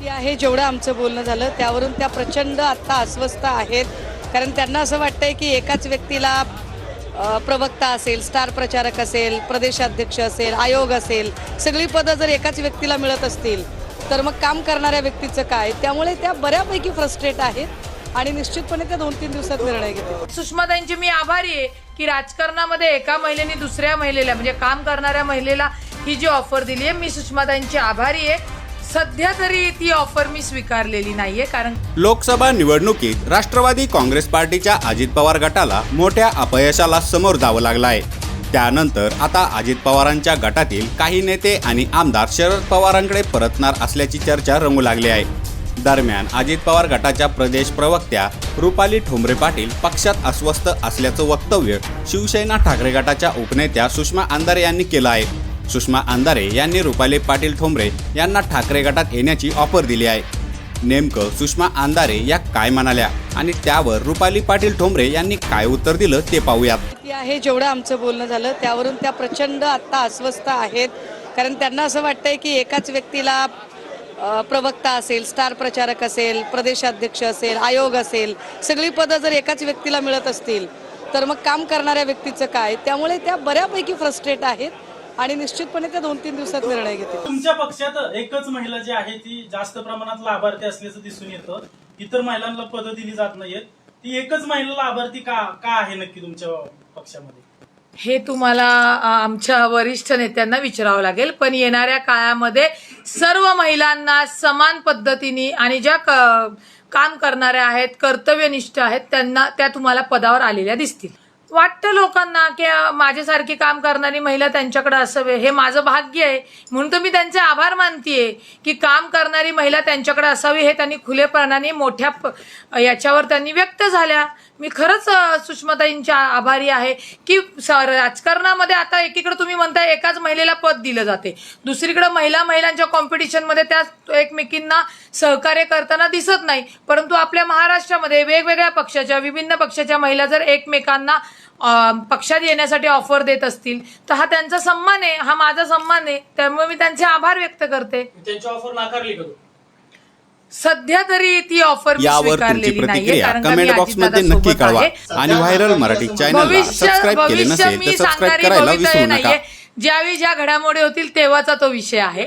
ती आहे जेवढं आमचं बोलणं झालं त्यावरून त्या प्रचंड आत्ता अस्वस्थ आहेत. कारण त्यांना असं वाटतंय की एकाच व्यक्तीला प्रवक्ता असेल स्टार प्रचारक असेल प्रदेशाध्यक्ष असेल आयोग असेल सगळी पदं जर एकाच व्यक्तीला मिळत असतील तर मग काम करणाऱ्या व्यक्तीचं काय? त्यामुळे त्या बऱ्यापैकी फ्रस्ट्रेट आहेत आणि निश्चितपणे त्या दोन तीन दिवसात निर्णय घेते सुषमाताईंची मी आभारी आहे की राजकारणामध्ये एका महिलेने दुसऱ्या महिलेला म्हणजे काम करणाऱ्या महिलेला ही जी ऑफर दिली आहे मी सुषमाताईंची आभारी आहे. सध्या तरी ती ऑफर मी स्वीकारलेली नाहीये कारण लोकसभा निवडणुकीत राष्ट्रवादी काँग्रेस पार्टीच्या अजित पवार गटाला मोठ्या अपयशाला समोर जावं लागलं आहे त्यानंतर आता अजित पवारांच्या गटातील काही नेते आणि आमदार शरद पवारांकडे परतणार असल्याची चर्चा रंगू लागली आहे. दरम्यान अजित पवार गटाच्या प्रदेश प्रवक्त्या रुपाली ठोंबरे पाटील पक्षात अस्वस्थ असल्याचं वक्तव्य शिवसेना ठाकरे गटाच्या उपनेत्या सुषमा अंधारे यांनी केलं आहे. सुषमा अंधारे यांनी रुपाली पाटील ठोंबरे यांना ठाकरे गटात येण्याची ऑफर दिली आहे. नेमकं सुषमा अंधारे या काय म्हणाल्या आणि त्यावर रुपाली पाटील ठोंबरे यांनी काय उत्तर दिलं ते पाहूयात. आहे जेवढं आमचं बोलणं झालं त्यावरून त्या प्रचंड आत्ता अस्वस्थ आहेत. कारण त्यांना असं वाटतंय की एकाच व्यक्तीला प्रवक्ता असेल स्टार प्रचारक असेल प्रदेशाध्यक्ष असेल आयोग असेल सगळी पदं जर एकाच व्यक्तीला मिळत असतील तर मग काम करणाऱ्या व्यक्तीचं काय? त्यामुळे त्या बऱ्यापैकी फ्रस्ट्रेट आहेत. आणि निश्चितपणे त्या दोन तीन दिवसात निर्णय घेतील. तुमच्या पक्षात एकच महिला जी आहे ती जास्त प्रमाणात लाभार्थी असल्याचं दिसून येतं. इतर महिलांना पदं दिली जात नाहीयेत. ती एकच महिला लाभार्थी का का आहे नक्की तुमच्या पक्षामध्ये? हे तुम्हाला आमच्या वरिष्ठ नेत्यांना विचारावं लागेल पण येणाऱ्या काळामध्ये सर्व महिलांना समान पद्धतीने आणि ज्या क- काम करणाऱ्या आहेत कर्तव्यनिष्ठ आहेत त्यांना त्या तुम्हाला पदावर आलेल्या दिसतील. वाटतं लोकांना की माझ्यासारखी काम करणारी महिला त्यांच्याकडे असावे. हे माझं भाग्य आहे. म्हणून तर मी त्यांचे आभार मानतीये की काम करणारी महिला त्यांच्याकडे असावी हे त्यांनी खुलेपणाने मोठ्या प- याच्यावर त्यांनी व्यक्त झाल्या. मी खरंच सुषमाताईंच्या आभारी आहे की राजकारणामध्ये आता एकीकडे तुम्ही म्हणताय एकाच महिलेला पद दिलं जाते. दुसरीकडे महिला महिलांच्या कॉम्पिटिशनमध्ये त्या एकमेकींना सहकार्य करताना दिसत नाही. परंतु आपल्या महाराष्ट्रामध्ये वेगवेगळ्या पक्षाच्या विभिन्न पक्षाच्या महिला जर एकमेकांना पक्षात येण्यासाठी ऑफर देत असतील तर हा त्यांचा सन्मान आहे हा माझा सन्मान आहे त्यामुळे मी त्यांचे आभार व्यक्त करते. त्यांची ऑफर नाकारली का तू? सध्या तरी ती ऑफर मी यावर तुमची स्वीकारलेली नाहीये प्रतिक्रिया कारण का मी कमेंट बॉक्समध्ये नक्की अजितदादासोबत कळवा. आहे. आणि व्हायरल मराठी चॅनलला भविष्य सबस्क्राईब केले भविष्य नसेल मी तर सबस्क्राईब सांगणारी करायला भवितव्य विसरू नका नाहीये. ज्यावेळी ज्या घडामोडी होतील तेव्हाचा तो विषय आहे.